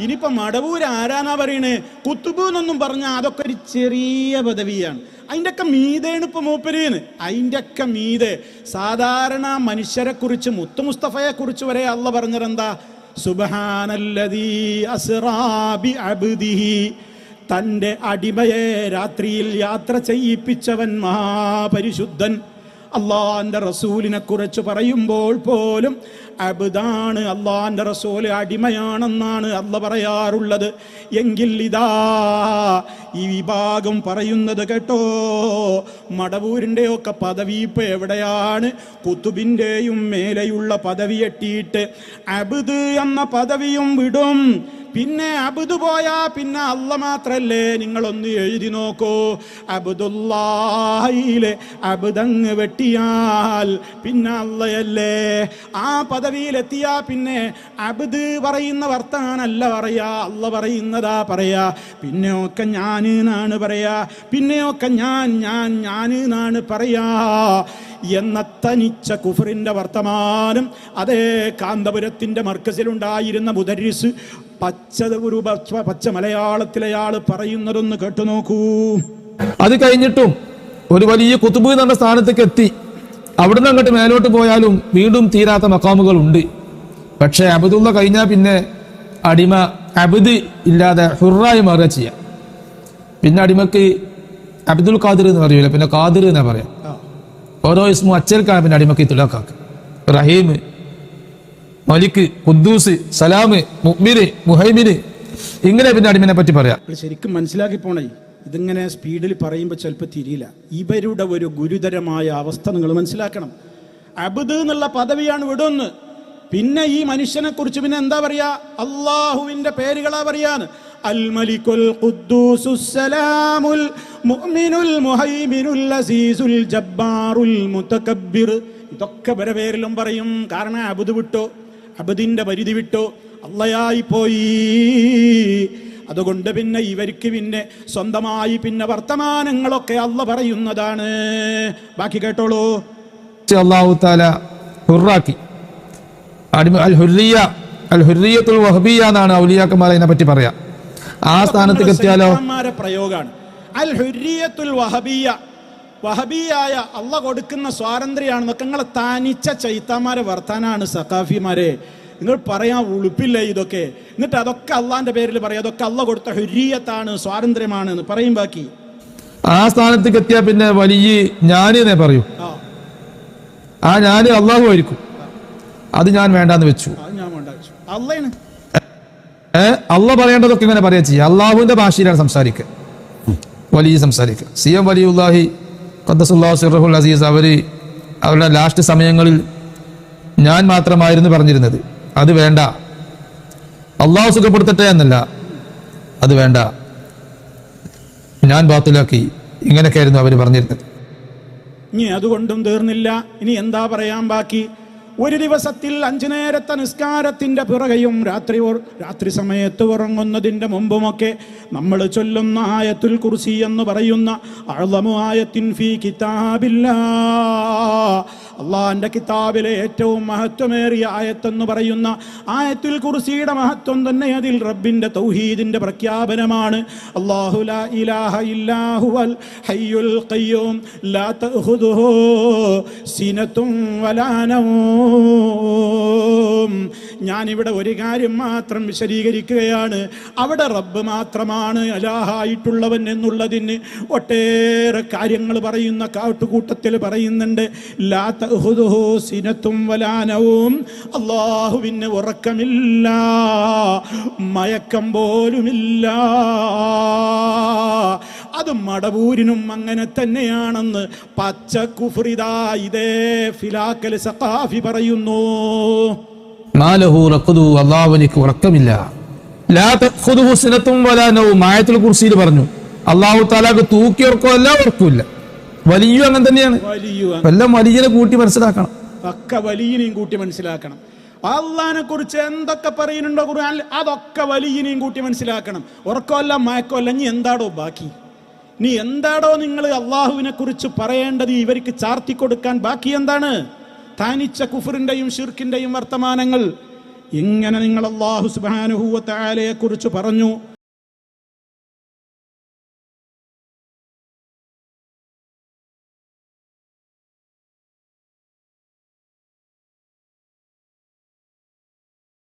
ഇനിയിപ്പോ മടവൂർ ആരാന്നാ പറയണേ? കുത്തുബു എന്നൊന്നും പറഞ്ഞാൽ അതൊക്കെ ഒരു ചെറിയ പദവിയാണ്. അതിന്റെ ഒക്കെ മീതേണ് ഇപ്പൊ മൂപ്പരീന്ന്. അതിന്റെ ഒക്കെ മീതെ. സാധാരണ മനുഷ്യരെ കുറിച്ച് മുത്തു മുസ്തഫയെ കുറിച്ച് വരെ അല്ല പറഞ്ഞതെന്താ? സുബഹാനല്ലദീ അസ്റാബി അബ്ദിഹി തന്റെ അടിമയെ രാത്രിയിൽ യാത്ര ചെയ്യിപ്പിച്ചവൻ മഹാപരിശുദ്ധൻ. അള്ളാന്റെ റസൂലിനെ കുറിച്ച് പറയുമ്പോൾ പോലും അബുദാണ് അള്ളാന്റെ റസൂൽ അടിമയാണെന്നാണ് അല്ല പറയാറുള്ളത്. എങ്കിൽ ഇതാ ഈ വിഭാഗം പറയുന്നത് കേട്ടോ. മടവൂരിന്റെ ഒക്കെ പദവി ഇപ്പൊ എവിടെയാണ്? കുത്തുബിന്റെയും മേലെയുള്ള പദവി എട്ടിയിട്ട് അബുദ് എന്ന പദവിയും വിടും. പിന്നെ അബുദ് പോയാ പിന്നെ അല്ല മാത്രല്ലേ? നിങ്ങളൊന്ന് എഴുതി നോക്കൂ. അബുദുല്ലായിലെ അബുദങ്ങ് വെട്ടിയാൽ പിന്നെ അല്ലയല്ലേ ആ പദവിയിലെത്തിയാ പിന്നെ അബുദ് പറയുന്ന വർത്താനല്ല പറയാ അല്ല പറയുന്നതാ പറയാ. പിന്നെയൊക്കെ ഞാൻ എന്നാണ് പറയാ? പിന്നെയൊക്കെ ഞാൻ ഞാൻ ഞാൻ എന്നാണ് പറയാ? എന്ന തനിച്ച കുഫറിന്റെ വർത്തമാനം അതേ കാന്തപുരത്തിന്റെ മർക്കസിലുണ്ടായിരുന്ന മുദരിസ് പച്ച ഒരു പച്ച- മലയാളത്തിലെ ആൾ പറയുന്നതൊന്ന് കേട്ടു നോക്കൂ. അത് കഴിഞ്ഞിട്ടും ഒരു വലിയ കുത്തുബ് എന്ന സ്ഥാനത്തേക്ക് എത്തി. അവിടുന്ന് അങ്ങോട്ട് മേലോട്ട് പോയാലും വീണ്ടും തീരാത്ത മക്കാമുകൾ ഉണ്ട് പക്ഷേ അബദുള്ള കഴിഞ്ഞാൽ പിന്നെ അടിമ അബദ് ഇല്ലാതെ ഹുറായി മാറുക ചെയ്യാം. പിന്നെ അടിമക്ക് അബ്ദുൽ ഖാദിർ എന്ന് പറയൂല പിന്നെ ഖാദിർ എന്നാ പറയാം. ഓരോ ഇസ്മു അച്ചൽക്കാണ് പിന്നെ അടിമക്ക് തുലാക്കാക്ക് റഹീം മലിക്ക് കുദ്ദൂസ് സലാമ് മുഹ്മിന് മുഹൈമിന്. ഇങ്ങനെ പിന്നെ അടിമനെ പറ്റി പറയാം. ശരിക്കും മനസ്സിലാക്കി പോണേ ഇതിങ്ങനെ സ്പീഡിൽ പറയുമ്പോൾ ചിലപ്പോൾ തിരിയില്ല. ഇവരുടെ ഒരു ഗുരുതരമായ അവസ്ഥ നിങ്ങൾ മനസ്സിലാക്കണം. അബുദ് എന്നുള്ള പദവിയാണ് വിടുന്ന് പിന്നെ ഈ മനുഷ്യനെ കുറിച്ച് പിന്നെ എന്താ പറയാ? അള്ളാഹുവിന്റെ പേരുകളാ പറയാന്ന് അസീസുൽ ജബ്ബാറുൽ ഇതൊക്കെ വരെ പേരിലും പറയും. കാരണം അബുദ് വിട്ടോ. അബദിന്റെ പരിധി വിട്ടു. അള്ളയായി പോയി. അതുകൊണ്ട് പിന്നെ ഇവർക്ക് പിന്നെ സ്വന്തമായി പിന്നെ വർത്തമാനങ്ങളൊക്കെ അള്ള പറയുന്നതാണ്. ബാക്കി കേട്ടോളൂ. അള്ളാഹു താല ഹുറാക്കി. അടിമ അൽ ഹുറിയ അൽ ഹുറിയത്തുൽ വഹബിയ എന്നാണ് ഔലിയാക്കന്മാർ അതിനെ പറ്റി പറയാ. ആ സ്ഥാനത്തേക്ക് എത്തിയാലോ? പ്രയോഗമാണ്. അൽ ഹുരിയത്തുൽ വഹബിയ വഹബിയായ അല്ല കൊടുക്കുന്ന സ്വാതന്ത്ര്യമാണെന്നൊക്കെ നിങ്ങൾ തനിച്ച ചൈത്താന്മാരെ വർത്താനാണ് സഖാഫിമാരെ. നിങ്ങൾ പറയാൻ ഉളുപ്പില്ല ഇതൊക്കെ? എന്നിട്ട് അതൊക്കെ അള്ളാന്റെ പേരിൽ പറയാം. അതൊക്കെ അല്ല കൊടുത്ത ഹുരിയത്താണ് സ്വാതന്ത്ര്യമാണ് എന്ന് പറയും ബാക്കി. ആ സ്ഥാനത്തേക്ക് എത്തിയാ പിന്നെ വലിയ ഞാൻ എന്നേ പറയൂ. ആ. ഞാൻ അള്ളാഹു ആയിരിക്കും. അത് ഞാൻ വേണ്ടാന്ന് വെച്ചു. ഞാൻ അള്ള പറയേണ്ടതൊക്കെ ഇങ്ങനെ പറയാ ചെയ്യുക അള്ളാഹുവിന്റെ ഭാഷയിലാണ് സംസാരിക്കുക. വലിയ സംസാരിക്കുക. സി എം വലിയുല്ലാഹി ഖദ്ദസുല്ലാഹു സിറഹുൽ അസീസ് അവർ അവരുടെ ലാസ്റ്റ് സമയങ്ങളിൽ ഞാൻ മാത്രമായിരുന്നു പറഞ്ഞിരുന്നത്. അത് വേണ്ട. അള്ളാഹു സുഖപ്പെടുത്തട്ടെ എന്നല്ല. അത് വേണ്ട. ഞാൻ ബാത്തിലാക്കി. ഇങ്ങനെയൊക്കെയായിരുന്നു അവർ പറഞ്ഞിരുന്നത്. ഇനി അതുകൊണ്ടും തീർന്നില്ല. ഇനി എന്താ പറയാൻ ബാക്കി? ഒരു ദിവസത്തിൽ അഞ്ചു നേരത്തെ നിസ്കാരത്തിന്റെ പിറകെയും രാത്രി രാത്രി സമയത്ത് ഉറങ്ങുന്നതിന്റെ മുമ്പുമൊക്കെ നമ്മൾ ചൊല്ലുന്ന ആയത്തുൽ കുർസി എന്ന് പറയുന്ന അഴലമു ആയത്തിൻ ഫി കിതാബില്ല. അള്ളാന്റെ കിതാബിലെ ഏറ്റവും മഹത്വമേറിയ ആയത്തെന്ന് പറയുന്ന ആയത്തുൽ കുർസിയുടെ മഹത്വം തന്നെ അതിൽ റബ്ബിന്റെ തൗഹീദിന്റെ പ്രഖ്യാപനമാണ്. അല്ലാഹു ലാ ഇലാഹ ഹയ്യുൽ ഖയ്യൂം ലാ വലാ നൗം. ഞാനിവിടെ ഒരു കാര്യം മാത്രം വിശദീകരിക്കുകയാണ്. അവിടെ റബ്ബ് മാത്രമാണ് അലാഹായിട്ടുള്ളവൻ എന്നുള്ളതിന് ഒട്ടേറെ കാര്യങ്ങൾ പറയുന്ന കാട്ടുകൂട്ടത്തിൽ പറയുന്നുണ്ട്. ലാ അള്ളാഹുവിന് ഉറക്കമില്ല മയക്കം പോലുമില്ല. അത് മടവൂരിനും അങ്ങനെ തന്നെയാണെന്ന് പച്ച കുഫ്രിദാ ഇതേ ഫിലാക്കൽ സഖാഫി പറയുന്നു. അള്ളാഹുവിനിക്ക് ഉറക്കമില്ല. ആയത്തുൽ കുർസിയിൽ പറഞ്ഞു. അള്ളാഹു താലാക്ക് തൂക്കിയോർക്കോ ഉറക്കമല്ല ഉറക്കില്ല. വലിയ അങ്ങനെ തന്നെയാണ്. എല്ലാം വലിയനെ കൂട്ടി മനസ്സിലാക്കണം. പക്ക വലിയനെയും കൂട്ടി മനസ്സിലാക്കണം. അള്ളഹാനെ കുറിച്ച് എന്തൊക്കെ പറയുന്നുണ്ടോ ഖുർആനിൽ അതൊക്കെ വലിയനെയും കൂട്ടി മനസ്സിലാക്കണം. ഉറക്കമല്ല മയക്കമല്ല ഇനി എന്താടോ ബാക്കി? നീ എന്താടോ നിങ്ങൾ അള്ളാഹുവിനെ കുറിച്ച് പറയേണ്ടത് ഇവർക്ക് ചാർത്തി കൊടുക്കാൻ ബാക്കി എന്താണ്? താനിച്ച കുഫറിന്റെയും ഷിർക്കിന്റെയും വർത്തമാനങ്ങൾ. ഇങ്ങനെ നിങ്ങൾ അള്ളാഹു സുബാനുഹൂവത്തായാലയെ കുറിച്ച് പറഞ്ഞു.